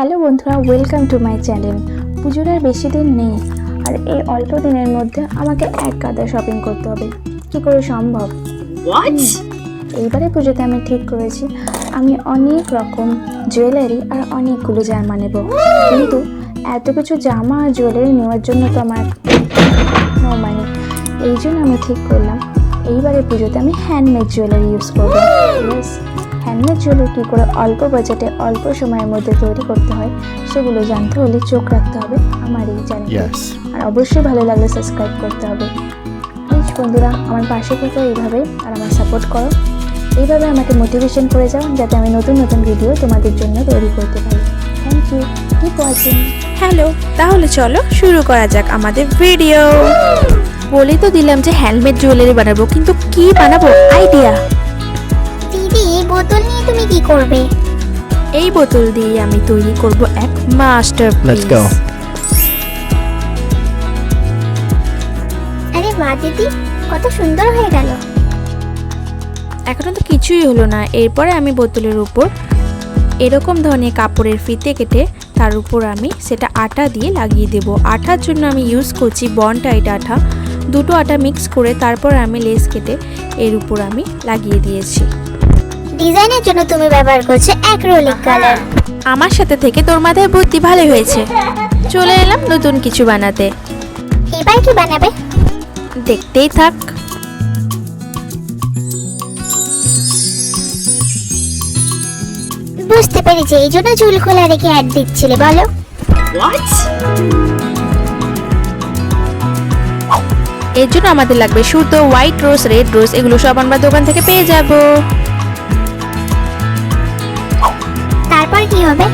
Hello বন্ধুরা welcome to my channel পুজোর আর বেশি দিন নেই আর এই অল্প দিনের মধ্যে আমাকে এক গাদা শপিং করতে হবে। কি করে সম্ভব? এইবারে পুজোতে আমি ঠিক করেছি আমি অনেক রকম জুয়েলারি আর অনেকগুলো জামা নেব। কিন্তু এত কিছু জামা আর জুয়েলারি নেওয়ার জন্য তো আমার নো মানি এই জন্য আমি ঠিক করলাম এইবারে পুজোতে আমি হ্যান্ডমেড জুয়েলারি ইউজ করব। হ্যান্ডমেড জুয়েলারি কী করে অল্প বাজেটে অল্প সময়ের মধ্যে তৈরি করতে হয় সেগুলো জানতে হলে চোখ রাখতে হবে আমার এই চ্যানেলে আর অবশ্যই ভালো লাগলে সাবস্ক্রাইব করতে হবে। প্লিজ বন্ধুরা আমার পাশে থেকে এইভাবে আর আমার সাপোর্ট করো। এইভাবে আমাকে মোটিভেশন করে যাও যাতে আমি নতুন নতুন ভিডিও তোমাদের জন্য তৈরি করতে পারি। Thank you keep watching hello তাহলে চলো শুরু করা যাক আমাদের ভিডিও বলেই তো দিলাম যে হ্যান্ডমেড জুয়েলারি বানাবো কিন্তু কি বানাবো? আইডিয়া এই বোতল নিয়ে তুমি কি করবে? এই বোতল দিয়ে আমি তৈরি করব এক মাস্টার Let's go. আরে বাহ দিদি কত সুন্দর হয়ে গেল। এখনও তো কিছুই হলো না। এরপরে আমি বোতলের উপর এরকম ধরনের কাপড়ের ফিতে কেটে তার উপর আমি সেটা আটা দিয়ে লাগিয়ে দেব। আটার জন্য আমি ইউজ করছি বনটাইট আটা দুটো আটা মিক্স করে তারপর আমি লেস কেটে এর উপর আমি লাগিয়ে দিয়েছি। ডিজাইনের জন্য তুমি ব্যবহার করছ অ্যাক্রিলিক কালার আমার সাথে থেকে তোর মাথায় বুদ্ধি ভালো হয়েছে। চলে এলাম নতুন কিছু বানাতে। এবার কি বানাবে? দেখতেই থাক। বুঝতে পেরেছি এই জন্য চুল খোলা রেখে অ্যাড দিচ্ছিলে বলো? এর জন্য আমাদের লাগবে সুতো হোয়াইট রোজ রেড রোজ এগুলো সব আমরা দোকান থেকে পেয়ে যাব। হবে।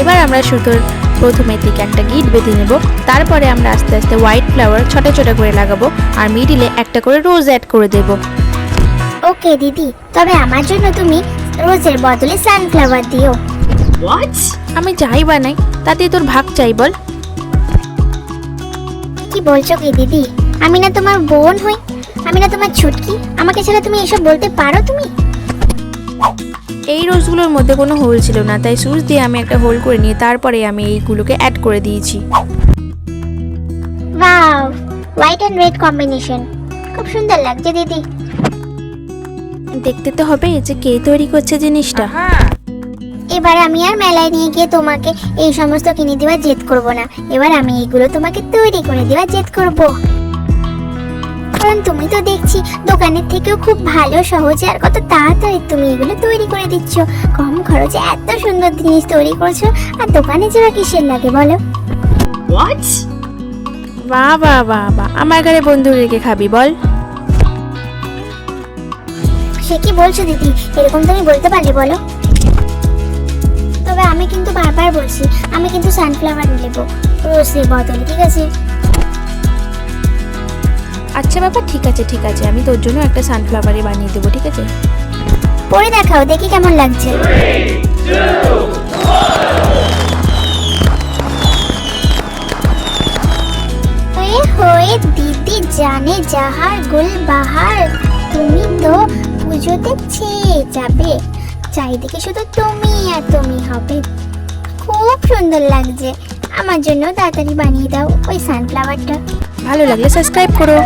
এবার আমরা সুতোর প্রথমের দিকে একটা গিট বেঁধে নেব। তারপরে আমরা আস্তে আস্তে হোয়াইট ফ্লাওয়ার ছোট ছোট করে লাগাবো আর মিডিলে একটা করে রোজ অ্যাড করে দেব। ওকে দিদি তবে আমার জন্য তুমি রোজের বদলে সানফ্লাওয়ার দিও? আমি যাই বানাই তাতে তোর ভাগ চাই বল। কি বলছো কি দিদি? আমি না তোমার বোন হই আমি না তোমার ছুটকি। আমাকে ছাড়া তুমি এসব বলতে পারো তুমি? এই রোজগুলোর মধ্যে কোনো হোল ছিল না তাই সুচ দিয়ে আমি একটা হোল করে নিয়ে তারপরে আমি এইগুলোকে অ্যাড করে দিয়েছি। Wow white and red combination খুব সুন্দর লাগছে দিদি। দেখতে তো হবে যে কে তৈরি করছে জিনিসটা। এবার আমি আর মেলায় নিয়ে গিয়ে তোমাকে এই সমস্ত কিনে দেওয়া জেদ করব না। এবার আমি এগুলো তোমাকে তৈরি করে দেওয়া জেদ করব। কারণ তুমি তো দেখছি দোকানের থেকেও খুব ভালো সহজে আর কত তাড়াতাড়ি তুমি এগুলো তৈরি করে দিচ্ছ। কম খরচে এত সুন্দর জিনিস তৈরি করছ আর দোকানে যাওয়া কিসের লাগে বলো? বাহ বাহ বাহ বাহ আমার ঘরে বন্ধু রেখে খাবি বল। সে কি বলছো দিদি? এরকম তুমি বলতে পারলে বলো। তবে আমি কিন্তু বারবার বলছি আমি কিন্তু সানফ্লাওয়ার নেব রোজের বদলে ঠিক আছে? আচ্ছা বাবা, ঠিক আছে ঠিক আছে। আমি তোর জন্য একটা সানফ্লাওয়ারই বানিয়ে দেবো, ঠিক আছে? পরে দেখাও, দেখি কেমন লাগছে। দিদি জানে যাহার গুল বাহার, তুমি তো পুজোতে ছেয়ে যাবে। চারিদিকে শুধু তুমি আর তুমি হবে। খুব সুন্দর লাগছে। আমার জন্য তাড়াতাড়ি বানিয়ে দাও ওই সানফ্লাওয়ারটা ভালো লাগলে সাবস্ক্রাইব করো।